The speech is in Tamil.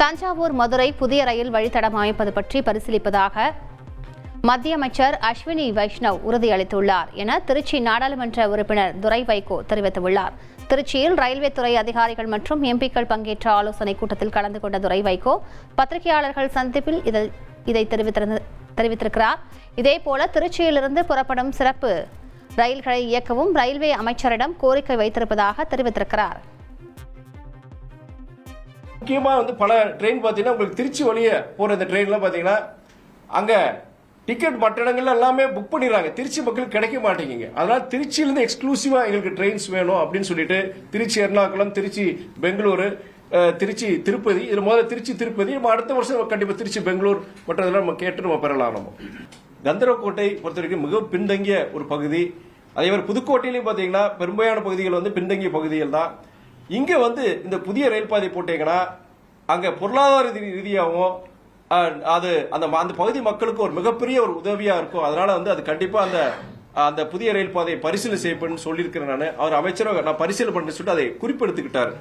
தஞ்சாவூர் மதுரை புதிய ரயில் வழித்தடம் அமைப்பது பற்றி பரிசீலிப்பதாக மத்திய அமைச்சர் அஸ்வினி வைஷ்ணவ் உறுதியளித்துள்ளார் என திருச்சி நாடாளுமன்ற உறுப்பினர் துரை வைகோ தெரிவித்துள்ளார். திருச்சியில் ரயில்வே துறை அதிகாரிகள் மற்றும் எம்பிக்கள் பங்கேற்ற ஆலோசனை கூட்டத்தில் கலந்து கொண்ட துரை வைகோ பத்திரிகையாளர்கள் சந்திப்பில் இதை இதை தெரிவித்திருக்கிறார். இதேபோல திருச்சியிலிருந்து புறப்படும் சிறப்பு ரயில்களை இயக்கவும் ரயில்வே அமைச்சரிடம் கோரிக்கை வைத்திருப்பதாக தெரிவித்திருக்கிறார். முக்கியமாக வந்து பல ட்ரெயின் பார்த்தீங்கன்னா உங்களுக்கு திருச்சி வழியே போகிற இந்த ட்ரெயின்லாம் பார்த்தீங்கன்னா அங்கே டிக்கெட் மற்ற இடங்கள்ல எல்லாமே புக் பண்ணிடுறாங்க. திருச்சி மக்களுக்கு கிடைக்க மாட்டேங்குங்க. அதனால திருச்சியிலேருந்து எக்ஸ்க்ளூசிவாக எங்களுக்கு ட்ரெயின்ஸ் வேணும் அப்படின்னு சொல்லிட்டு திருச்சி எர்ணாகுளம் திருச்சி பெங்களூரு திருச்சி திருப்பதி இது முதல்ல திருச்சி திருப்பதி நம்ம அடுத்த வருஷம் கண்டிப்பாக திருச்சி பெங்களூர் மற்றதெல்லாம் நம்ம கேட்டு நம்ம பெறலாம் நம்ம. கந்தரக்கோட்டை பொறுத்த வரைக்கும் மிக பின்தங்கிய ஒரு பகுதி. அதே மாதிரி புதுக்கோட்டையிலையும் பார்த்தீங்கன்னா பெரும்பாலான பகுதிகள் வந்து பின்தங்கிய பகுதிகள் தான். இங்கே வந்து இந்த புதிய ரயில் பாதை போட்டீங்கன்னா அங்கே பொருளாதார ரீதி- ரீதியாகவும் அது அந்த அந்த பகுதி மக்களுக்கு ஒரு மிகப்பெரிய ஒரு உதவியாக இருக்கும். அதனால் வந்து அது கண்டிப்பாக அந்த அந்த புதிய ரயில் பாதையை பரிசீலனை செய்யப்படும் சொல்லியிருக்கிறேன் நான். அவர் அமைச்சராக நான் பரிசீலனை பண்ணி சொல்லிட்டு அதை குறிப்பெடுத்துக்கிட்டார்.